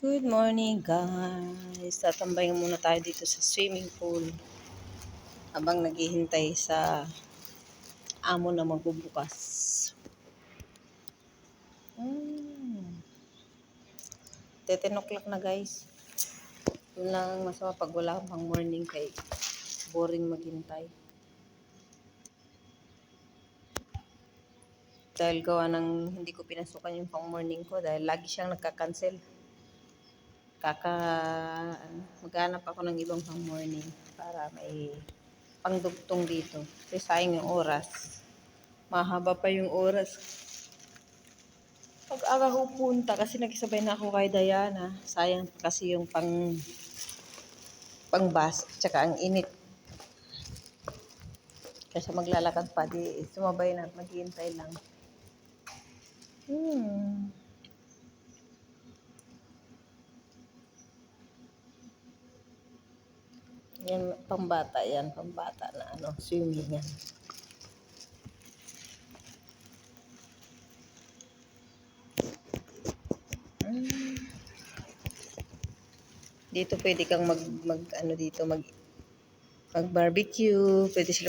Good morning guys. Tatambayin muna tayo dito sa swimming pool. Habang naghihintay sa amo na magbubukas. Hmm. 10 o'clock na guys. Yun lang ang masama pag wala pang morning kay boring maghintay. Dahil gawa ng hindi ko pinasukan yung pang morning ko dahil lagi siyang nagka-cancel kaka maghanap ako ng ibang pang morning para may pangdugtong dito. Kasi sayang yung oras. Mahaba pa yung oras. Pag aga ko punta, kasi nagsabay na ako kay Diana, sayang kasi yung pang pang bus, tsaka ang init. Kasi maglalakad pa, di sumabay na maghihintay lang. Hmm. Yan, pambata yan, pambata na ano, swimming yan. Dito pwede kang mag, mag ano dito, mag mag barbecue, pwede sila